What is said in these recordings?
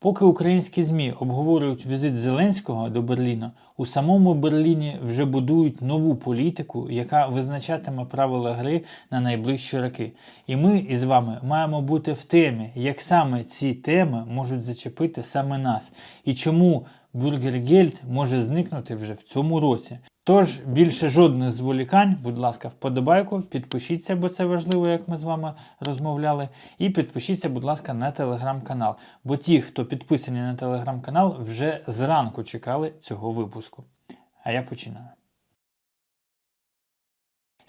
Поки українські ЗМІ обговорюють візит Зеленського до Берліна, у самому Берліні вже будують нову політику, яка визначатиме правила гри на найближчі роки. І ми із вами маємо бути в темі, як саме ці теми можуть зачепити саме нас, і чому Бюргергельд може зникнути вже в цьому році. Тож більше жодних зволікань, будь ласка, вподобайку, підпишіться, бо це важливо, як ми з вами розмовляли. І підпишіться, будь ласка, на телеграм-канал. Бо ті, хто підписані на телеграм-канал, вже зранку чекали цього випуску. А я починаю.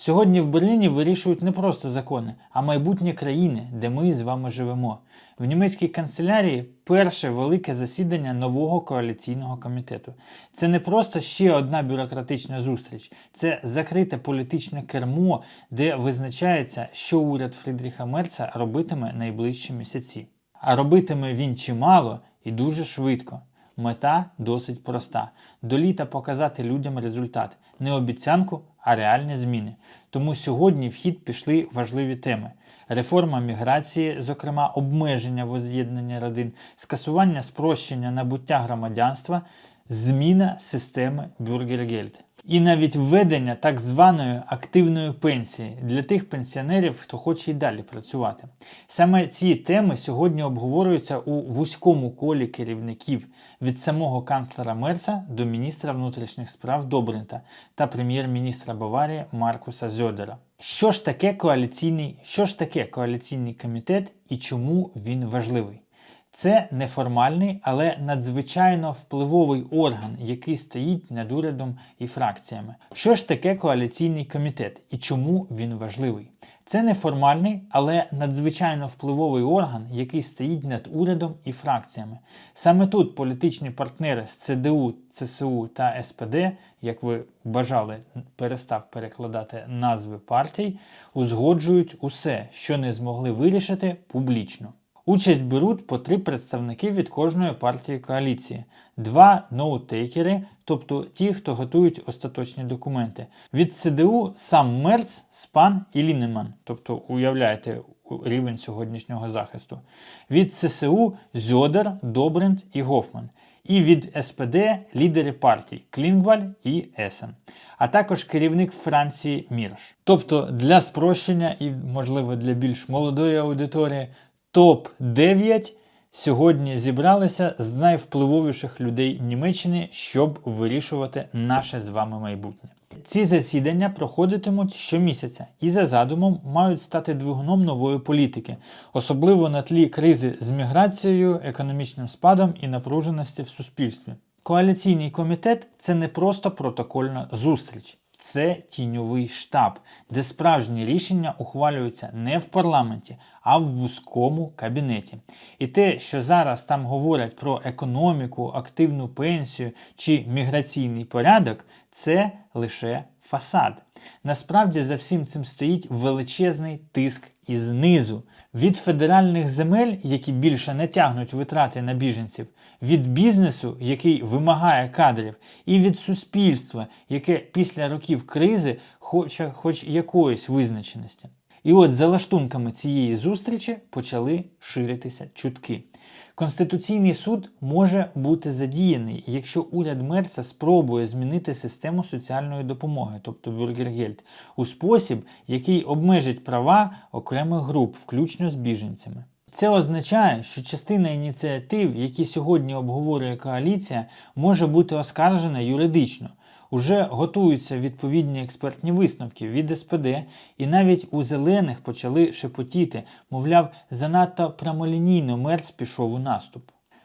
Сьогодні в Берліні вирішують не просто закони, а майбутнє країни, де ми з вами живемо. В німецькій канцелярії перше велике засідання нового коаліційного комітету. Це не просто ще одна бюрократична зустріч, це закрите політичне кермо, де визначається, що уряд Фрідріха Мерца робитиме найближчі місяці. А робитиме він чимало і дуже швидко. Мета досить проста: до літа показати людям результат, не обіцянку, а реальні зміни. Тому сьогодні в хід пішли важливі теми: реформа міграції, зокрема обмеження воз'єднання родин, скасування спрощення набуття громадянства, зміна системи Бюргергельд. І навіть введення так званої активної пенсії для тих пенсіонерів, хто хоче й далі працювати. Саме ці теми сьогодні обговорюються у вузькому колі керівників від самого канцлера Мерца до міністра внутрішніх справ Добринта та прем'єр-міністра Баварії Маркуса Зьодера. Що ж таке коаліційний, що ж таке коаліційний комітет і чому він важливий? Це неформальний, але надзвичайно впливовий орган, який стоїть над урядом і фракціями. Що ж таке коаліційний комітет і чому він важливий? Це неформальний, але надзвичайно впливовий орган, який стоїть над урядом і фракціями. Саме тут політичні партнери з ЦДУ, ЦСУ та СПД, як ви бажали, перестав перекладати назви партій, узгоджують усе, що не змогли вирішити публічно. Участь беруть по три представники від кожної партії коаліції, два ноутейкери, тобто ті, хто готують остаточні документи. Від ЦДУ сам Мерц, Спан і Лінеман, тобто уявляєте рівень сьогоднішнього захисту. Від ЦСУ Зьодер, Добрент і Гофман. І від СПД лідери партій Клінгваль і Есен, а також керівник Франції Мірш. Тобто для спрощення і, можливо, для більш молодої аудиторії топ-9 сьогодні зібралися з найвпливовіших людей Німеччини, щоб вирішувати наше з вами майбутнє. Ці засідання проходитимуть щомісяця і за задумом мають стати двигуном нової політики, особливо на тлі кризи з міграцією, економічним спадом і напруженості в суспільстві. Коаліційний комітет це не просто протокольна зустріч. Це тіньовий штаб, де справжні рішення ухвалюються не в парламенті, а в вузькому кабінеті. І те, що зараз там говорять про економіку, активну пенсію чи міграційний порядок, це лише фасад. Насправді за всім цим стоїть величезний тиск із низу. Від федеральних земель, які більше не тягнуть витрати на біженців, від бізнесу, який вимагає кадрів, і від суспільства, яке після років кризи хоче хоч якоїсь визначеності. І от за лаштунками цієї зустрічі почали ширитися чутки. Конституційний суд може бути задіяний, якщо уряд Мерца спробує змінити систему соціальної допомоги, тобто Бюргергельд, у спосіб, який обмежить права окремих груп, включно з біженцями. Це означає, що частина ініціатив, які сьогодні обговорює коаліція, може бути оскаржена юридично. Уже готуються відповідні експертні висновки від СПД, і навіть у зелених почали шепотіти, мовляв, занадто прямолінійно Мерц пішов у наступ.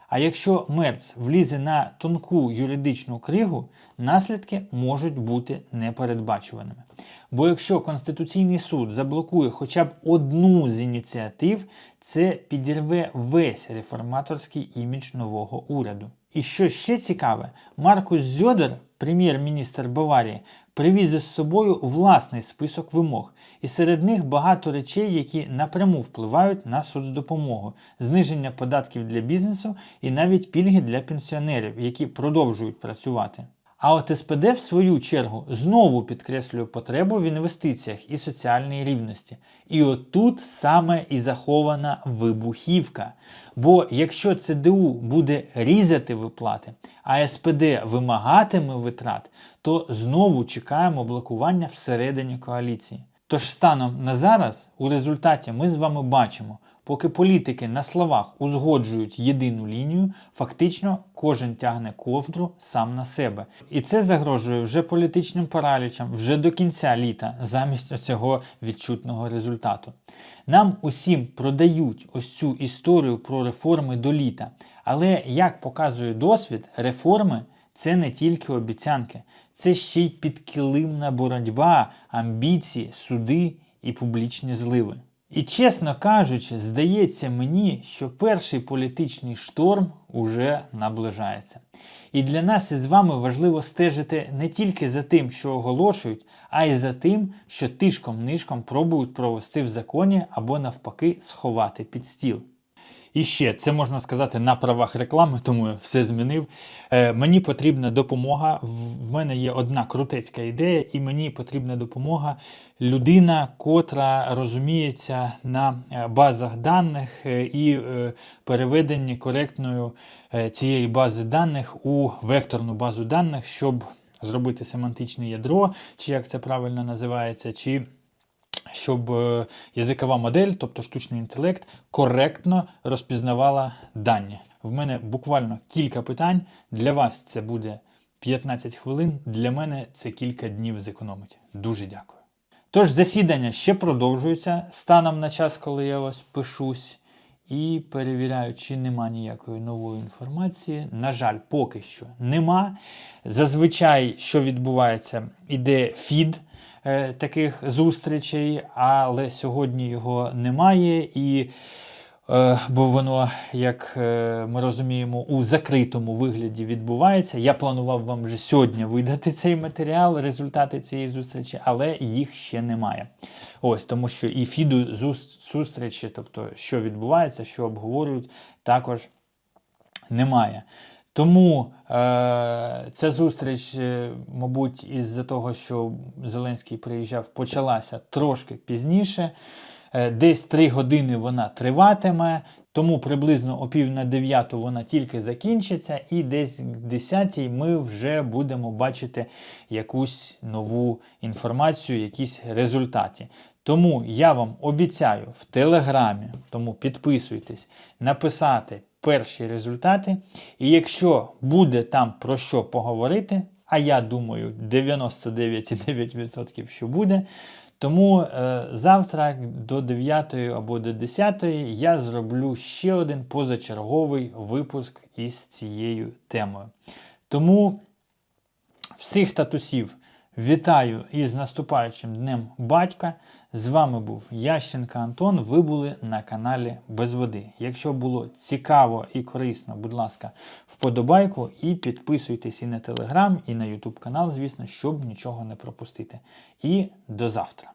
А якщо Мерц влізе на тонку юридичну кригу, наслідки можуть бути непередбачуваними. Бо якщо Конституційний суд заблокує хоча б одну з ініціатив, це підірве весь реформаторський імідж нового уряду. І що ще цікаве, Маркус Зьодер, прем'єр-міністр Баварії, привіз із собою власний список вимог, і серед них багато речей, які напряму впливають на соцдопомогу, зниження податків для бізнесу і навіть пільги для пенсіонерів, які продовжують працювати. А от СПД, в свою чергу, знову підкреслює потребу в інвестиціях і соціальній рівності. І отут саме і захована вибухівка. Бо якщо ЦДУ буде різати виплати, а СПД вимагатиме витрат, то знову чекаємо блокування всередині коаліції. Тож станом на зараз, у результаті ми з вами бачимо, поки політики на словах узгоджують єдину лінію, фактично кожен тягне ковдру сам на себе. І це загрожує вже політичним паралічам вже до кінця літа, замість цього відчутного результату. Нам усім продають ось цю історію про реформи до літа. Але як показує досвід, реформи це не тільки обіцянки, це ще й підкилимна боротьба, амбіції, суди і публічні зливи. І чесно кажучи, здається мені, що перший політичний шторм уже наближається. І для нас із вами важливо стежити не тільки за тим, що оголошують, а й за тим, що тишком-нишком пробують провести в законі або навпаки сховати під стіл. І ще це можна сказати на правах реклами, тому я все змінив. Е, мені потрібна допомога. В мене є одна крутецька ідея, і мені потрібна допомога людина, котра розуміється на е, базах даних е, і е, переведенні коректною цієї бази даних у векторну базу даних, щоб зробити семантичне ядро, чи як це правильно називається, чи щоб е, язикова модель, тобто штучний інтелект, коректно розпізнавала дані. В мене буквально кілька питань. Для вас це буде 15 хвилин, для мене це кілька днів зекономить. Дуже дякую. Тож засідання ще продовжується станом на час, коли я ось пишусь. І перевіряю, чи нема ніякої нової інформації. На жаль, поки що нема. Зазвичай, що відбувається, іде фід таких зустрічей, але сьогодні його немає. І Е, бо воно, як е, ми розуміємо, у закритому вигляді відбувається. Я планував вам вже сьогодні видати цей матеріал, результати цієї зустрічі, але їх ще немає. Ось тому, що і фіду зустрічі, тобто що відбувається, що обговорюють, також немає. Тому е, ця зустріч, е, мабуть, із-за того, що Зеленський приїжджав, почалася трошки пізніше. Е, Десь 3 години вона триватиме, тому приблизно о пів на дев'яту вона тільки закінчиться, і десь к 10 ми вже будемо бачити якусь нову інформацію, якісь результати. Тому я вам обіцяю в телеграмі, тому підписуйтесь, написати перші результати. І якщо буде там про що поговорити, а я думаю, 99,9% що буде. Тому е, завтра до 9 або до 10 я зроблю ще один позачерговий випуск із цією темою. Тому всіх татусів вітаю із наступаючим Днем Батька. З вами був Ященка Антон. Ви були на каналі Без Води. Якщо було цікаво і корисно, будь ласка, вподобайку і підписуйтесь і на телеграм, і на Ютуб канал, звісно, щоб нічого не пропустити. І до завтра.